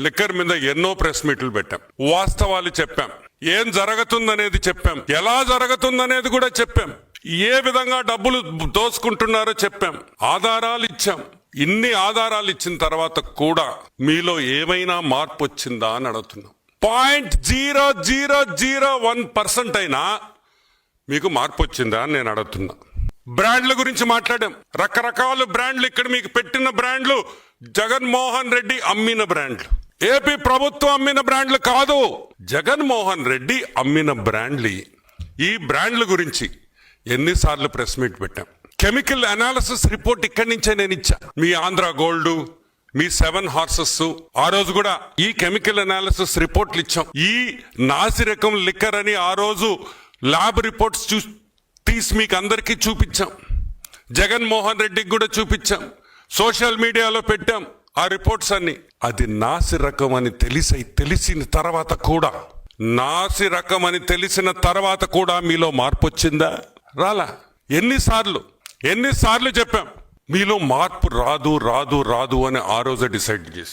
Liquor మీద ఎన్నో press మీట్లు పెట్టాం. వాస్తవాలు చెప్పాం. ఏం జరుగుతుందనేది చెప్పాం. ఎలా జరుగుతుందనేది కూడా చెప్పాం. ఏ విధంగా డబ్బులు దోసుకుంటున్నారో చెప్పాం. ఆధారాలు ఇచ్చాం. ఇన్ని ఆధారాలు ఇచ్చిన తర్వాత కూడా మీలో ఏమైనా మార్పు వచ్చిందా అని అడుగుతున్నాం. Point zero zero zero one percent అయినా మీకు మార్పు వచ్చిందా అని నేను అడుగుతున్నా. బ్రాండ్ల గురించి మాట్లాడాం. రకరకాల బ్రాండ్లు ఇక్కడ మీకు పెట్టిన బ్రాండ్లు జగన్మోహన్ రెడ్డి అమ్మిన బ్రాండ్లు. ఏపీ ప్రభుత్వం అమ్మిన బ్రాండ్లు కాదు. జగన్మోహన్ రెడ్డి అమ్మిన బ్రాండ్లు. ఈ బ్రాండ్ల గురించి ఎన్నిసార్లు ప్రెస్ మీట్ పెట్టాం. కెమికల్ అనాలిసిస్ రిపోర్ట్ ఇక్కడి నుంచే నేను ఇచ్చా. మీ ఆంధ్ర గోల్డ్ మీ సెవెన్ హార్సెస్ ఆ రోజు కూడా ఈ కెమికల్ అనాలిసిస్ రిపోర్ట్లు ఇచ్చాం. ఈ నాసిరకం లిక్కర్ అని ఆ రోజు ల్యాబ్ రిపోర్ట్స్ చూ తీసి మీకు అందరికీ చూపించాం. జగన్మోహన్ రెడ్డికి కూడా చూపించాం. సోషల్ మీడియాలో పెట్టాం. ఆ రిపోర్ట్స్ అన్ని. అది నాసి రకం అని తెలిసి తెలిసిన తర్వాత కూడా. నాసి రకం అని తెలిసిన తర్వాత కూడా మీలో మార్పు వచ్చిందా రాలా. ఎన్నిసార్లు? ఎన్నిసార్లు చెప్పాం. మీలో మార్పు రాదు రాదు రాదు అని ఆ రోజే డిసైడ్ చేసి